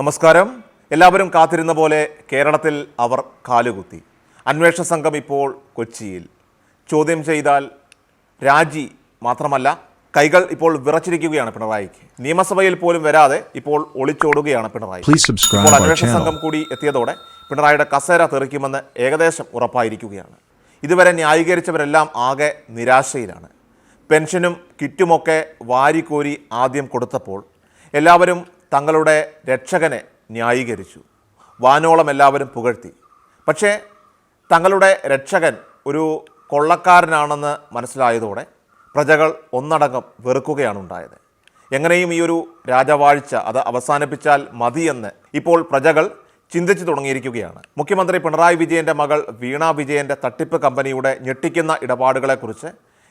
നമസ്കാരം. എല്ലാവരും കാത്തിരുന്ന പോലെ കേരളത്തിൽ അവർ കാലുകുത്തി. അന്വേഷണ സംഘം ഇപ്പോൾ കൊച്ചിയിൽ. ചോദ്യം ചെയ്താൽ രാജി മാത്രമല്ല കൈകൾ ഇപ്പോൾ വിറച്ചിരിക്കുകയാണ് പിണറായിക്ക്. നിയമസഭയിൽ പോലും വരാതെ ഇപ്പോൾ ഒളിച്ചോടുകയാണ് പിണറായി. ഇപ്പോൾ അന്വേഷണ സംഘം കൂടി എത്തിയതോടെ പിണറായിയുടെ കസേര തെറിക്കുമെന്ന് ഏകദേശം ഉറപ്പായിരിക്കുകയാണ്. ഇതുവരെ ന്യായീകരിച്ചവരെല്ലാം ആകെ നിരാശയിലാണ്. പെൻഷനും കിറ്റുമൊക്കെ വാരിക്കോരി ആദ്യം കൊടുത്തപ്പോൾ എല്ലാവരും തങ്ങളുടെ രക്ഷകനെ ന്യായീകരിച്ചു. വാനോളം എല്ലാവരും പുകഴ്ത്തി. പക്ഷേ തങ്ങളുടെ രക്ഷകൻ ഒരു കൊള്ളക്കാരനാണെന്ന് മനസ്സിലായതോടെ പ്രജകൾ ഒന്നടങ്കം വെറുക്കുകയാണ് ഉണ്ടായത് എങ്ങനെയും ഈ ഒരു രാജവാഴ്ച അത് അവസാനിപ്പിച്ചാൽ മതിയെന്ന് ഇപ്പോൾ പ്രജകൾ ചിന്തിച്ചു തുടങ്ങിയിരിക്കുകയാണ്. മുഖ്യമന്ത്രി പിണറായി വിജയന്റെ മകൾ വീണ വിജയന്റെ തട്ടിപ്പ് കമ്പനിയുടെ ഞെട്ടിക്കുന്ന ഇടപാടുകളെക്കുറിച്ച്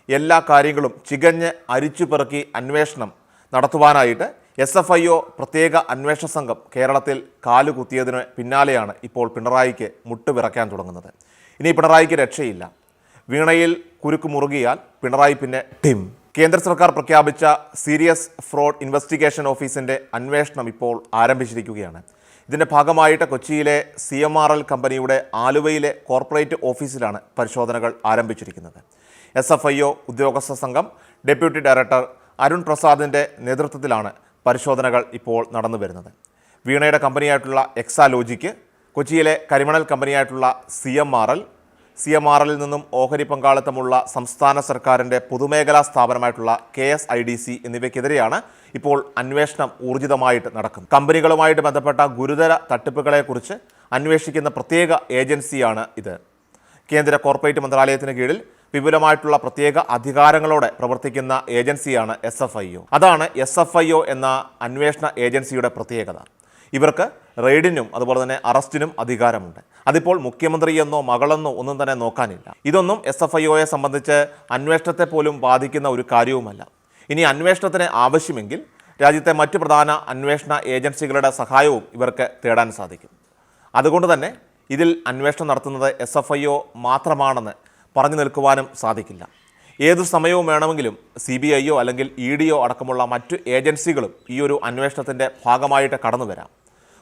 എല്ലാ കാര്യങ്ങളും ചികഞ്ഞ് അരിച്ചുപെറുക്കി അന്വേഷണം നടത്തുവാനായിട്ട് എസ് എഫ് ഐ ഒ പ്രത്യേക അന്വേഷണ സംഘം കേരളത്തിൽ കാലുകുത്തിയതിന് പിന്നാലെയാണ് ഇപ്പോൾ പിണറായിക്ക് മുട്ടുവിറക്കാൻ തുടങ്ങുന്നത്. ഇനി പിണറായിക്ക് രക്ഷയില്ല. വീണയിൽ കുരുക്ക് മുറുകിയാൽ പിണറായി പിന്നെ ടിം. കേന്ദ്ര സർക്കാർ പ്രഖ്യാപിച്ച സീരിയസ് ഫ്രോഡ് ഇൻവെസ്റ്റിഗേഷൻ ഓഫീസിന്റെ അന്വേഷണം ഇപ്പോൾ ആരംഭിച്ചിരിക്കുകയാണ്. ഇതിന്റെ ഭാഗമായിട്ട് കൊച്ചിയിലെ സി എം ആർ എൽ കമ്പനിയുടെ ആലുവയിലെ കോർപ്പറേറ്റ് ഓഫീസിലാണ് പരിശോധനകൾ ആരംഭിച്ചിരിക്കുന്നത്. എസ് എഫ് ഐ ഒ ഉദ്യോഗസ്ഥ സംഘം ഡെപ്യൂട്ടി ഡയറക്ടർ അരുൺ പ്രസാദിന്റെ നേതൃത്വത്തിലാണ് പരിശോധനകൾ ഇപ്പോൾ നടന്നു വരുന്നത്. വീണയുടെ കമ്പനിയായിട്ടുള്ള എക്സാലോജിക്ക് കൊച്ചിയിലെ കരിമണൽ കമ്പനിയായിട്ടുള്ള C M R L C M R എല്ലിൽ നിന്നും ഓഹരി പങ്കാളിത്തമുള്ള സംസ്ഥാന സർക്കാരിന്റെ പൊതുമേഖലാ സ്ഥാപനമായിട്ടുള്ള K S I D C എന്നിവയ്ക്കെതിരെയാണ് ഇപ്പോൾ അന്വേഷണം ഊർജിതമായിട്ട് നടക്കുന്നത്. കമ്പനികളുമായിട്ട് ബന്ധപ്പെട്ട ഗുരുതര തട്ടിപ്പുകളെക്കുറിച്ച് അന്വേഷിക്കുന്ന പ്രത്യേക ഏജൻസിയാണ് ഇത്. കേന്ദ്ര കോർപ്പറേറ്റ് മന്ത്രാലയത്തിന് കീഴിൽ വിപുലമായിട്ടുള്ള പ്രത്യേക അധികാരങ്ങളോടെ പ്രവർത്തിക്കുന്ന ഏജൻസിയാണ് എസ് എഫ് ഐ ഒ അതാണ് എസ് എഫ് ഐ ഒ എന്ന അന്വേഷണ ഏജൻസിയുടെ പ്രത്യേകത. ഇവർക്ക് റെയ്ഡിനും അതുപോലെ തന്നെ അറസ്റ്റിനും അധികാരമുണ്ട്. അതിപ്പോൾ മുഖ്യമന്ത്രിയെന്നോ മകളെന്നോ ഒന്നും തന്നെ നോക്കാനില്ല. ഇതൊന്നും എസ് എഫ് ഐ ഒയെ സംബന്ധിച്ച് അന്വേഷണത്തെ പോലും ബാധിക്കുന്ന ഒരു കാര്യവുമല്ല. ഇനി അന്വേഷണത്തിന് ആവശ്യമെങ്കിൽ രാജ്യത്തെ മറ്റ് പ്രധാന അന്വേഷണ ഏജൻസികളുടെ സഹായവും ഇവർക്ക് തേടാൻ സാധിക്കും. അതുകൊണ്ട് തന്നെ ഇതിൽ അന്വേഷണം നടത്തുന്നത് എസ് എഫ് ഐ ഒ മാത്രമാണെന്ന് പറഞ്ഞു നിൽക്കുവാനും സാധിക്കില്ല. ഏതു സമയവും വേണമെങ്കിലും സി ബി ഐയോ അല്ലെങ്കിൽ ഇ ഡിയോ അടക്കമുള്ള മറ്റു ഏജൻസികളും ഈ ഒരു അന്വേഷണത്തിന്റെ ഭാഗമായിട്ട് കടന്നു വരാം.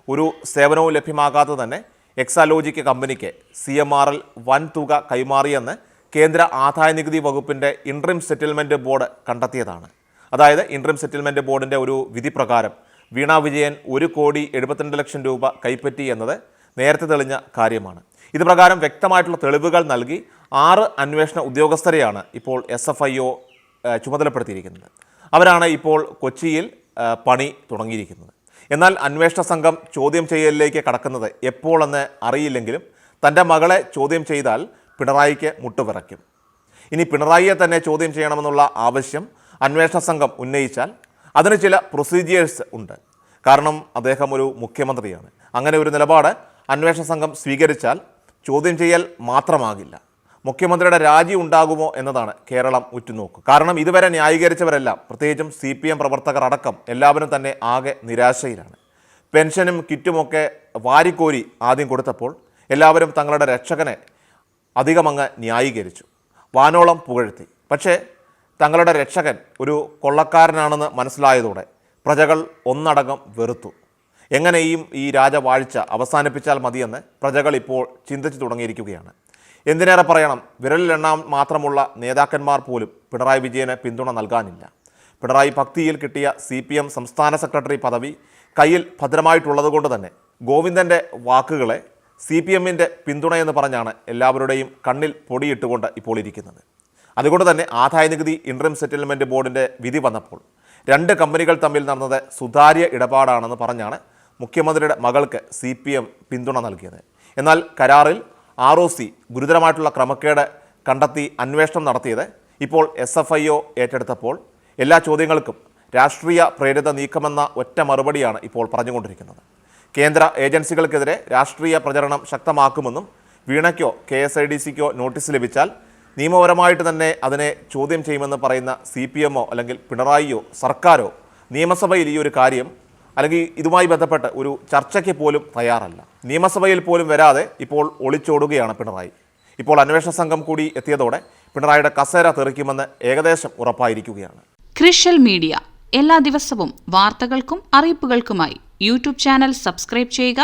ഒരു സേവനവും ലഭ്യമാകാതെ തന്നെ എക്സാലോജിക്ക് കമ്പനിക്ക് സി എം ആർ എൽ വൻ തുക കൈമാറിയെന്ന് കേന്ദ്ര ആദായ നികുതി വകുപ്പിന്റെ ഇൻട്രീം സെറ്റിൽമെന്റ് ബോർഡ് കണ്ടെത്തിയതാണ്. അതായത് ഇൻട്രീം സെറ്റിൽമെന്റ് ബോർഡിന്റെ ഒരു വിധി പ്രകാരം വീണ വിജയൻ ഒരു കോടി എഴുപത്തിരണ്ട് ലക്ഷം രൂപ കൈപ്പറ്റി എന്നത് നേരത്തെ തെളിഞ്ഞ കാര്യമാണ്. ഇത് പ്രകാരം വ്യക്തമായിട്ടുള്ള തെളിവുകൾ നൽകി ആറ് അന്വേഷണ ഉദ്യോഗസ്ഥരെയാണ് ഇപ്പോൾ എസ് എഫ് ഐ ഒ ചുമതലപ്പെടുത്തിയിരിക്കുന്നത്. അവരാണ് ഇപ്പോൾ കൊച്ചിയിൽ പണി തുടങ്ങിയിരിക്കുന്നത്. എന്നാൽ അന്വേഷണ സംഘം ചോദ്യം ചെയ്യലിലേക്ക് കടക്കുന്നത് എപ്പോഴെന്ന് അറിയില്ലെങ്കിലും തന്റെ മകളെ ചോദ്യം ചെയ്താൽ പിണറായിക്ക് മുട്ടുപിറയ്ക്കും. ഇനി പിണറായിയെ തന്നെ ചോദ്യം ചെയ്യണമെന്നുള്ള ആവശ്യം അന്വേഷണ സംഘം ഉന്നയിച്ചാൽ അതിന് ചില പ്രൊസീജിയേഴ്സ് ഉണ്ട്. കാരണം അദ്ദേഹം ഒരു മുഖ്യമന്ത്രിയാണ്. അങ്ങനെ ഒരു നിലപാട് അന്വേഷണ സംഘം സ്വീകരിച്ചാൽ ചോദ്യം ചെയ്യൽ മാത്രമാകില്ല. മുഖ്യമന്ത്രിയുടെ രാജി ഉണ്ടാകുമോ എന്നതാണ് കേരളം ഉറ്റുനോക്കുക കാരണം ഇതുവരെ ന്യായീകരിച്ചവരെല്ലാം പ്രത്യേകിച്ചും സി പി എം പ്രവർത്തകർ അടക്കം എല്ലാവരും തന്നെ ആകെ നിരാശയിലാണ്. പെൻഷനും കിറ്റുമൊക്കെ വാരിക്കോരി ആദ്യം കൊടുത്തപ്പോൾ എല്ലാവരും തങ്ങളുടെ രക്ഷകനെ അധികമങ്ങ് ന്യായീകരിച്ചു. വാനോളം പുകഴ്ത്തി. പക്ഷേ തങ്ങളുടെ രക്ഷകൻ ഒരു കൊള്ളക്കാരനാണെന്ന് മനസ്സിലായതോടെ പ്രജകൾ ഒന്നടങ്കം വെറുത്തു. എങ്ങനെയും ഈ രാജവാഴ്ച അവസാനിപ്പിച്ചാൽ മതിയെന്ന് പ്രജകൾ ഇപ്പോൾ ചിന്തിച്ചു തുടങ്ങിയിരിക്കുകയാണ്. എന്തിനേറെ പറയണം? വിരലിലെണ്ണാൻ മാത്രമുള്ള നേതാക്കന്മാർ പോലും പിണറായി വിജയന് പിന്തുണ നൽകാനില്ല. പിണറായി ഭക്തിയിൽ കിട്ടിയ സി പി എം സംസ്ഥാന സെക്രട്ടറി പദവി കയ്യിൽ ഭദ്രമായിട്ടുള്ളതുകൊണ്ട് തന്നെ ഗോവിന്ദന്റെ വാക്കുകളെ സി പി എമ്മിന്റെ പിന്തുണയെന്ന് പറഞ്ഞാണ് എല്ലാവരുടെയും കണ്ണിൽ പൊടിയിട്ടുകൊണ്ട് ഇപ്പോൾ ഇരിക്കുന്നത്. അതുകൊണ്ട് തന്നെ ആദായ നികുതി ഇൻട്രീം സെറ്റിൽമെന്റ് ബോർഡിന്റെ വിധി വന്നപ്പോൾ രണ്ട് കമ്പനികൾ തമ്മിൽ നടന്നത് സുതാര്യ ഇടപാടാണെന്ന് പറഞ്ഞാണ് മുഖ്യമന്ത്രിയുടെ മകൾക്ക് സി പി എം പിന്തുണ നൽകിയത്. എന്നാൽ കരാറിൽ ആർ ഒ സി ഗുരുതരമായിട്ടുള്ള ക്രമക്കേട് കണ്ടെത്തി അന്വേഷണം നടത്തിയത് ഇപ്പോൾ എസ് എഫ് ഐ ഒ ഏറ്റെടുത്തപ്പോൾ എല്ലാ ചോദ്യങ്ങൾക്കും രാഷ്ട്രീയ പ്രേരിത നീക്കമെന്ന ഒറ്റ മറുപടിയാണ് ഇപ്പോൾ പറഞ്ഞുകൊണ്ടിരിക്കുന്നത്. കേന്ദ്ര ഏജൻസികൾക്കെതിരെ രാഷ്ട്രീയ പ്രചരണം ശക്തമാക്കുമെന്നും വീണയ്ക്കോ കെ എസ് ഐ ഡി സിക്കോ നോട്ടീസ് ലഭിച്ചാൽ നിയമപരമായിട്ട് തന്നെ അതിനെ ചോദ്യം ചെയ്യുമെന്ന് പറയുന്ന സി പി എമ്മോ അല്ലെങ്കിൽ പിണറായിയോ സർക്കാരോ നിയമസഭയിൽ ഈ ഒരു കാര്യം അല്ലെങ്കിൽ ഇതുമായി ബന്ധപ്പെട്ട് ഒരു ചർച്ചയ്ക്ക് പോലും തയ്യാറല്ല. നിയമസഭയിൽ പോലും വരാതെ ഇപ്പോൾ ഒളിച്ചോടുകയാണ് പിണറായി. ഇപ്പോൾ അന്വേഷണ സംഘം കൂടി എത്തിയതോടെ പിണറായിയുടെ കസേര തെറിക്കുമെന്ന് ഏകദേശം ഉറപ്പായിരിക്കുകയാണ്. ക്രിഷ്യൽ മീഡിയ. എല്ലാ ദിവസവും വാർത്തകൾക്കും അറിയിപ്പുകൾക്കുമായി യൂട്യൂബ് ചാനൽ സബ്സ്ക്രൈബ് ചെയ്യുക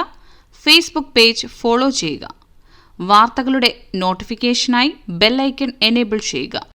ഫേസ്ബുക്ക് പേജ് ഫോളോ ചെയ്യുക. വാർത്തകളുടെ നോട്ടിഫിക്കേഷനായി ബെല്ലൈക്കൺ എനേബിൾ ചെയ്യുക.